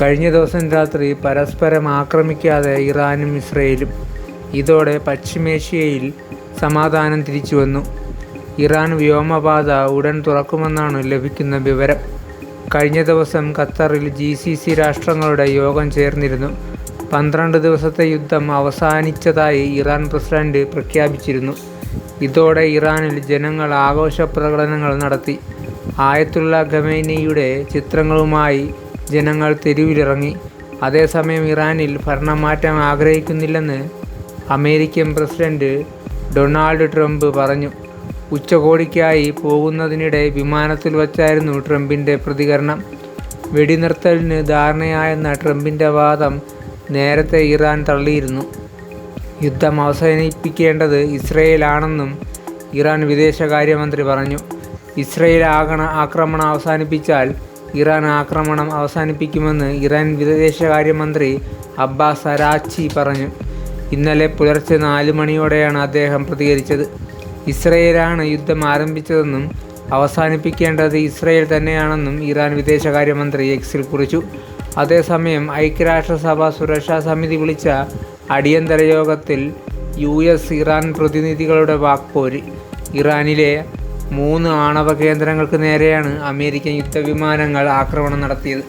കഴിഞ്ഞ ദിവസം രാത്രി പരസ്പരം ആക്രമിക്കാതെ ഇറാനും ഇസ്രയേലും ഇതോടെ പശ്ചിമേഷ്യയിൽ സമാധാനം തിരിച്ചുവന്നു ഇറാൻ വ്യോമപാത ഉടൻ തുറക്കുമെന്നാണ് ലഭിക്കുന്ന വിവരം. കഴിഞ്ഞ ദിവസം ഖത്തറിൽ ജി സി സി രാഷ്ട്രങ്ങളുടെ യോഗം ചേർന്നിരുന്നു. പന്ത്രണ്ട് ദിവസത്തെ യുദ്ധം അവസാനിച്ചതായി ഇറാൻ പ്രസിഡന്റ് പ്രഖ്യാപിച്ചിരുന്നു. ഇതോടെ ഇറാനിൽ ജനങ്ങൾ ആഘോഷ പ്രകടനങ്ങൾ നടത്തി. ആയത്തുള്ള ഖമേനിയുടെ ചിത്രങ്ങളുമായി ജനങ്ങൾ തെരുവിലിറങ്ങി. അതേസമയം ഇറാനിൽ ഭരണമാറ്റം ആഗ്രഹിക്കുന്നില്ലെന്ന് അമേരിക്കൻ പ്രസിഡന്റ് ഡൊണാൾഡ് ട്രംപ് പറഞ്ഞു. ഉച്ചകോടിക്കായി പോകുന്നതിനിടെ വിമാനത്തിൽ വച്ചായിരുന്നു ട്രംപിന്റെ പ്രതികരണം. വെടിനിർത്തലിന് ധാരണയായെന്ന ട്രംപിന്റെ വാദം നേരത്തെ ഇറാൻ തള്ളിയിരുന്നു. യുദ്ധം അവസാനിപ്പിക്കേണ്ടത് ഇസ്രയേലാണെന്നും ഇറാൻ വിദേശകാര്യമന്ത്രി പറഞ്ഞു. ഇസ്രയേൽ ആകണ ആക്രമണം അവസാനിപ്പിച്ചാൽ ഇറാൻ ആക്രമണം അവസാനിപ്പിക്കുമെന്ന് ഇറാൻ വിദേശകാര്യമന്ത്രി അബ്ബാസ് അരാച്ചി പറഞ്ഞു. ഇന്നലെ പുലർച്ചെ നാല് മണിയോടെയാണ് അദ്ദേഹം പ്രതികരിച്ചത്. ഇസ്രയേലാണ് യുദ്ധം ആരംഭിച്ചതെന്നും അവസാനിപ്പിക്കേണ്ടത് ഇസ്രയേൽ തന്നെയാണെന്നും ഇറാൻ വിദേശകാര്യമന്ത്രി എക്സിൽ കുറിച്ചു. അതേസമയം ഐക്യരാഷ്ട്രസഭ സുരക്ഷാ സമിതി വിളിച്ച അടിയന്തര യോഗത്തിൽ യു എസ് ഇറാൻ പ്രതിനിധികളുടെ വാക്പോര്. ഇറാനിലെ മൂന്ന് ആണവ കേന്ദ്രങ്ങൾക്ക് നേരെയാണ് അമേരിക്കൻ യുദ്ധവിമാനങ്ങൾ ആക്രമണം നടത്തിയത്.